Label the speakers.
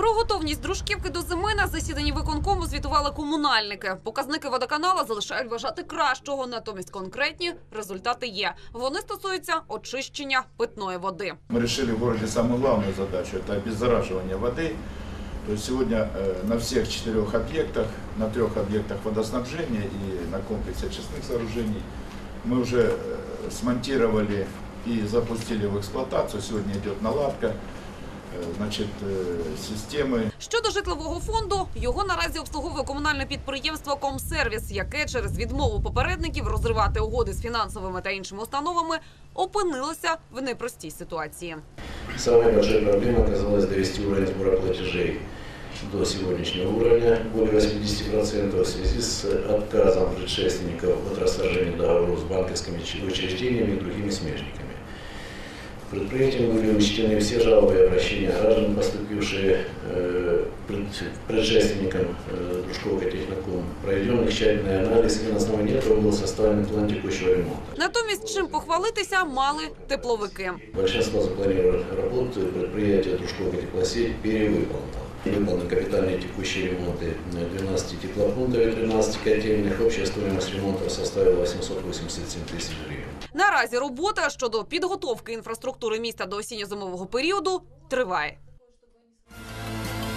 Speaker 1: Про готовність дружківки до зими на засіданні виконкому звітували комунальники. Показники водоканала залишають бажати кращого, натомість конкретні результати є. Вони стосуються очищення питної води.
Speaker 2: Мы решили в городе самую главную задачу – это обеззараживание воды. То есть сегодня э, на всех четырех объектах, на трех объектах водоснабжения и на комплексе очистных сооружений мы уже э, смонтировали и запустили в эксплуатацию. Сегодня идет наладка э, значит, э, системы
Speaker 1: Щодо житлового фонду, його наразі обслуговує комунальне підприємство Комсервіс, яке через відмову попередників розривати угоди з фінансовими та іншими установами опинилося в непростій ситуації.
Speaker 3: Самой большой проблемой оказалось довести уровень сбора платежей до сегодняшнего уровня, более 80% в связи с отказом предшественников от расторжения договоров с банковскими чи- учреждениями и другими смежниками. Предприятием были учтены все жалобы и обращения граждан, поступившие э, пред- предшественникам э, Дружкова техникум. Проведен их тщательный анализ, и на основании этого был составлен план текущего ремонта.
Speaker 1: Натомість, чим похвалитися, мали тепловики.
Speaker 3: Большинство запланированных работ предприятия Дружкова теплосеть перевыполнено. Выполнены капитальные текущие ремонты 12 теплопунктов и 13 котельных. Общая стоимость ремонта составила 887 тысяч гривен.
Speaker 1: Наразі робота щодо підготовки інфраструктури міста до осінньо-зимового періоду триває.